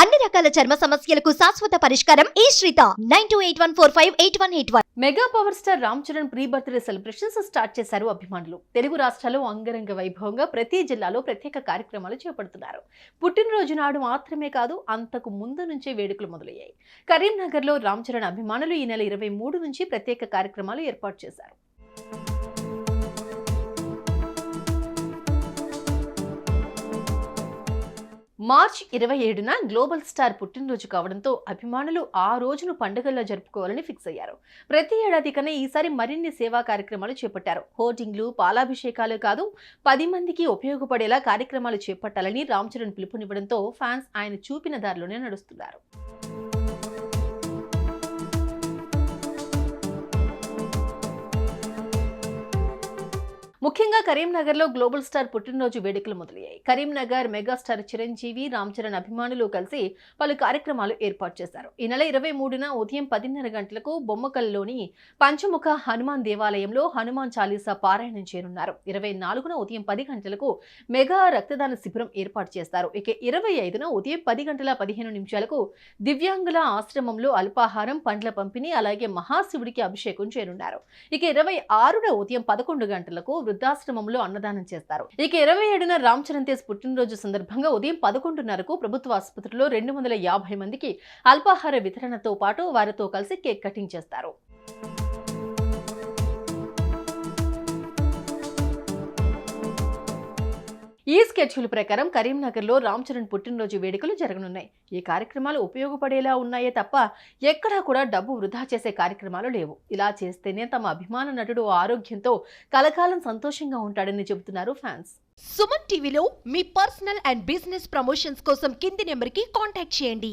అన్ని రకాల చర్మ సమస్యలకు శాశ్వత పరిష్కారం ఈ శ్రీత. Nine two eight one four five eight one eight one. Mega power star Ram Charan pre birthday celebrations start చేశారు అభిమానులు. తెలుగు రాష్ట్రాల్లో అంగరంగ వైభవంగా ప్రతి జిల్లాలో ప్రత్యేక కార్యక్రమాలు చేపడుతున్నారు. పుట్టినరోజు నాడు మాత్రమే కాదు అంతకు ముందు నుంచే వేడుకలు మొదలయ్యాయి. కరీంనగర్లో రామ్ చరణ్ అభిమానులు ఈ నెల ఇరవై మూడు నుంచి ప్రత్యేక కార్యక్రమాలు ఏర్పాటు చేశారు. మార్చ్ ఇరవై ఏడున గ్లోబల్ స్టార్ పుట్టినరోజు కావడంతో అభిమానులు ఆ రోజును పండుగల్లో జరుపుకోవాలని ఫిక్స్ అయ్యారు. ప్రతి ఏడాది కన్నా ఈసారి మరిన్ని సేవా కార్యక్రమాలు చేపట్టారు. హోర్డింగ్లు పాలాభిషేకాలు కాదు పది మందికి ఉపయోగపడేలా కార్యక్రమాలు చేపట్టాలని రామ్ చరణ్ పిలుపునివ్వడంతో ఫ్యాన్స్ ఆయన చూపిన దారిలోనే నడుస్తున్నారు. ముఖ్యంగా కరీంనగర్లో గ్లోబల్ స్టార్ పుట్టినరోజు వేడుకలు మొదలయ్యాయి. కరీంనగర్ మెగాస్టార్ చిరంజీవి రామ్ చరణ్ అభిమానులు కలిసి పలు కార్యక్రమాలు ఏర్పాటు చేశారు. ఈ నెల ఇరవై మూడున ఉదయం పదిన్నర గంటలకు బొమ్మకల్లోని పంచముఖ హనుమాన్ దేవాలయంలో హనుమాన్ చాలీసా పారాయణం చేయనున్నారు. ఇరవై నాలుగున ఉదయం పది గంటలకు మెగా రక్తదాన శిబిరం ఏర్పాటు చేస్తారు. ఇక ఇరవై ఐదున ఉదయం పది గంటల పదిహేను నిమిషాలకు దివ్యాంగుల ఆశ్రమంలో అల్పాహారం పండ్ల పంపిణీ అలాగే మహాశివుడికి అభిషేకం చేరున్నారు ఇక ఇరవై ఆరున ఉదయం పదకొండు గంటలకు వృద్ధాశ్రమంలో అన్నదానం చేస్తారు. ఇక ఇరవై ఏడున రామ్ చరణ్ తేజ్ పుట్టినరోజు సందర్భంగా ఉదయం పదకొండున్నరకు ప్రభుత్వ ఆసుపత్రిలో రెండు వందల యాభై మందికి అల్పాహార వితరణతో పాటు వారితో కలిసి కేక్ కటింగ్ చేస్తారు. ఈ స్కెడ్యూల్ ప్రకారం కరీంనగర్లో రామ్ చరణ్ పుట్టినరోజు వేడుకలు జరగనున్నాయి. ఈ కార్యక్రమాలు ఉపయోగపడేలా ఉన్నాయే తప్ప ఎక్కడా కూడా డబ్బు వృధా చేసే కార్యక్రమాలు లేవు. ఇలా చేస్తేనే తమ అభిమాన నటుడు ఆరోగ్యంతో కలకాలం సంతోషంగా ఉంటాడని చెబుతున్నారు ఫ్యాన్స్. సుమన్ టీవీలో మీ పర్సనల్ అండ్ బిజినెస్ ప్రమోషన్స్ కోసం కింది నెంబర్కి కాంటాక్ట్ చేయండి.